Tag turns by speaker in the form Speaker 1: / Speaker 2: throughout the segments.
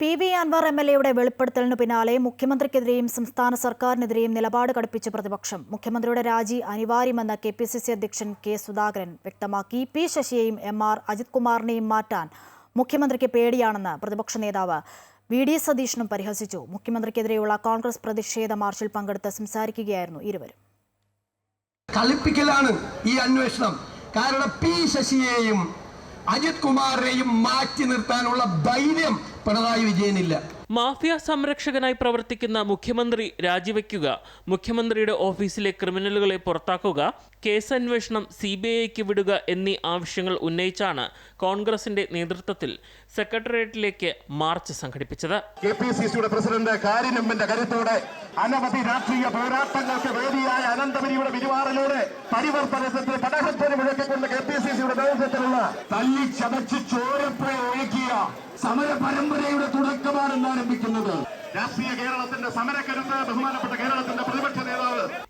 Speaker 1: P V Anvar M L എയുടെ വെളിപ്പെടുത്തലിന് പിന്നാലെ മുഖ്യമന്ത്രിക്കെതിരെയും സംസ്ഥാന സർക്കാരിനെതിരെയും നിലപാട് കടുപ്പിച്ച പ്രതിപക്ഷം. മുഖ്യമന്ത്രിയുടെ രാജി അനിവാര്യമെന്ന് കെ പി സി സി അധ്യക്ഷൻ കെ സുധാകരൻ വ്യക്തമാക്കി. പി ശശിയെയും എം ആർ അജിത് കുമാറിനെയും മാറ്റാൻ മുഖ്യമന്ത്രിക്ക് പേടിയാണെന്ന് പ്രതിപക്ഷ നേതാവ് വി ഡി സതീഷിനും പരിഹസിച്ചു. മുഖ്യമന്ത്രിക്കെതിരെയുള്ള കോൺഗ്രസ് പ്രതിഷേധ മാർച്ചിൽ പങ്കെടുത്ത് സംസാരിക്കുകയായിരുന്നു ഇരുവരും.
Speaker 2: കളിപ്പിക്കലാണ് ഈ അന്വേഷണം. കാരണം പി ശശിയെയും അജിത് കുമാറിനെയും മാറ്റി നിർത്താനുള്ള ധൈര്യം പിണറായി വിജയനില്ല.
Speaker 3: മാഫിയ സംരക്ഷകനായി പ്രവർത്തിക്കുന്ന മുഖ്യമന്ത്രി രാജിവെക്കുക മുഖ്യമന്ത്രിയുടെ ഓഫീസിലെ ക്രിമിനലുകളെ പുറത്താക്കുക കേസ് അന്വേഷണം സി ബി ഐക്ക് വിടുക എന്നീ ആവശ്യങ്ങൾ ഉന്നയിച്ചാണ് കോൺഗ്രസിന്റെ നേതൃത്വത്തിൽ സെക്രട്ടേറിയറ്റിലേക്ക് മാർച്ച് സംഘടിപ്പിച്ചത്.
Speaker 4: കെ പി സി സിയുടെ പ്രസിഡന്റ് കാരിനമ്പിന്റെ കരുത്തോടെ അനവധി രാഷ്ട്രീയ പോരാട്ടങ്ങൾക്ക് വേദിയായ അനന്തപുരിയുടെ പിരിവാറിലൂടെ പരിവർത്തനത്തിൽ പടഹത്തിന് മുഴക്കിക്കൊണ്ട് കെ പി സി സിയുടെ നേതൃത്വത്തിലുള്ള തല്ലി ചതച്ച് ചോരപ്പുഴ ഒഴുക്കിയ സമര പരമ്പരയുടെ തുടക്കമാണ് ആരംഭിക്കുന്നത് രാഷ്ട്രീയ കേരളത്തിന്റെ സമരക്കരുത്ത് ബഹുമാനപ്പെട്ട കേരളത്തിന്റെ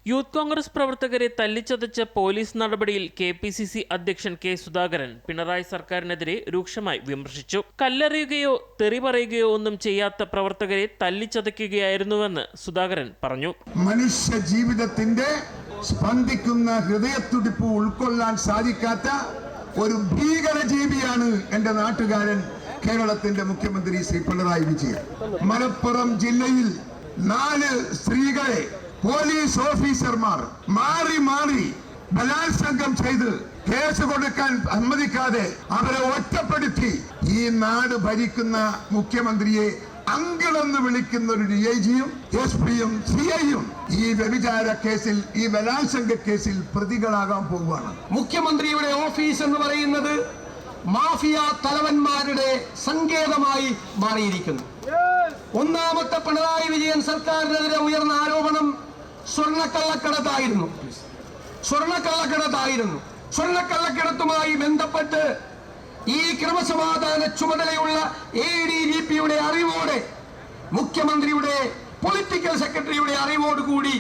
Speaker 3: യൂത്ത് കോൺഗ്രസ് പ്രവർത്തകരെ തല്ലിച്ചതച്ച പോലീസ് നടപടിയിൽ കെ പി സി സി അധ്യക്ഷൻ കെ സുധാകരൻ പിണറായി സർക്കാരിനെതിരെ രൂക്ഷമായി വിമർശിച്ചു. കല്ലെറിയുകയോ തെറി പറയുകയോ ഒന്നും ചെയ്യാത്ത പ്രവർത്തകരെ തല്ലിച്ചതയ്ക്കുകയായിരുന്നുവെന്ന് സുധാകരൻ പറഞ്ഞു.
Speaker 5: മനുഷ്യ ജീവിതത്തിന്റെ സ്പന്ദിക്കുന്ന ഹൃദയത്തുടിപ്പ് ഉൾക്കൊള്ളാൻ സാധിക്കാത്ത ഒരു ഭീകര ജീവിയാണ് എന്റെ നാട്ടുകാരൻ കേരളത്തിന്റെ മുഖ്യമന്ത്രി ശ്രീ പിണറായി വിജയൻ. മലപ്പുറം ജില്ലയിൽ നാല് സ്ത്രീകളെ പോലീസ് ഓഫീസർമാർ മാറി മാറി ബലാത്സംഗം ചെയ്ത് കേസ് കൊടുക്കാൻ സമ്മതിക്കാതെ അവരെ ഒറ്റപ്പെടുത്തി ഈ നാട് ഭരിക്കുന്ന മുഖ്യമന്ത്രിയെ അങ്കിളെന്ന് വിളിക്കുന്ന ഒരു ഡി ഐ ജിയും എസ് പിയും സി ഐയും ഈ വ്യഭിചാര കേസിൽ ഈ ബലാത്സംഗ കേസിൽ പ്രതികളാകാൻ പോവുകയാണ്.
Speaker 2: മുഖ്യമന്ത്രിയുടെ ഓഫീസ് എന്ന് പറയുന്നത് മാഫിയ തലവന്മാരുടെ സങ്കേതമായി മാറിയിരിക്കുന്നു. ഒന്നാമത്തെ പിണറായി വിജയൻ സർക്കാരിനെതിരെ ഉയർന്ന ആരോപണം സ്വർണക്കള്ളക്കടത്തായിരുന്നു. സ്വർണക്കള്ളക്കടത്തായിരുന്നു. സ്വർണക്കള്ളക്കടത്തുമായി ബന്ധപ്പെട്ട് ഈ ക്രമസമാധാന ചുമതലയുള്ള എ ഡി ജി പിയുടെ അറിവോടെ മുഖ്യമന്ത്രിയുടെ പൊളിറ്റിക്കൽ സെക്രട്ടറിയുടെ അറിവോടുകൂടി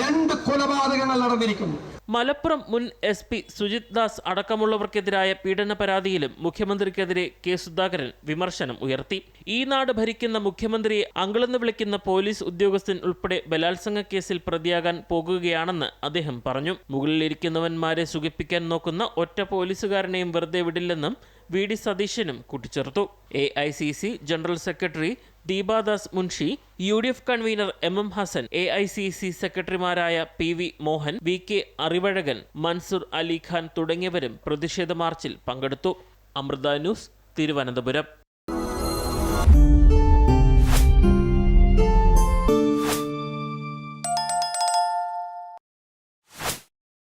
Speaker 2: രണ്ട് കൊലപാതകങ്ങൾ നടന്നിരിക്കുന്നു.
Speaker 3: മലപ്പുറം മുൻ എസ് പി സുജിത് ദാസ് അടക്കമുള്ളവർക്കെതിരായ പീഡന പരാതിയിലും മുഖ്യമന്ത്രിക്കെതിരെ കെ സുധാകരൻ വിമർശനം ഉയർത്തി. ഈ നാട് ഭരിക്കുന്ന മുഖ്യമന്ത്രിയെ അങ്കിളെന്ന് വിളിക്കുന്ന പോലീസ് ഉദ്യോഗസ്ഥൻ ഉൾപ്പെടെ ബലാത്സംഗ കേസിൽ പ്രതിയാകാൻ പോകുകയാണെന്ന് അദ്ദേഹം പറഞ്ഞു. മുകളിലിരിക്കുന്നവന്മാരെ സുഖിപ്പിക്കാൻ നോക്കുന്ന ഒറ്റ പോലീസുകാരനെയും വെറുതെ വിടില്ലെന്നും വി ഡി സതീശനും കൂട്ടിച്ചേർത്തു. A general secretary Deepa Das Munshi U D F convener M M Hassan A I C C സെക്രട്ടറിമാരായ P V Mohan V K Arivazhagan Mansoor Ali Khan തുടങ്ങിയവരും പ്രതിഷേധ മാർച്ചിൽ പങ്കെടുത്തു. അമൃത ന്യൂസ് തിരുവനന്തപുരം.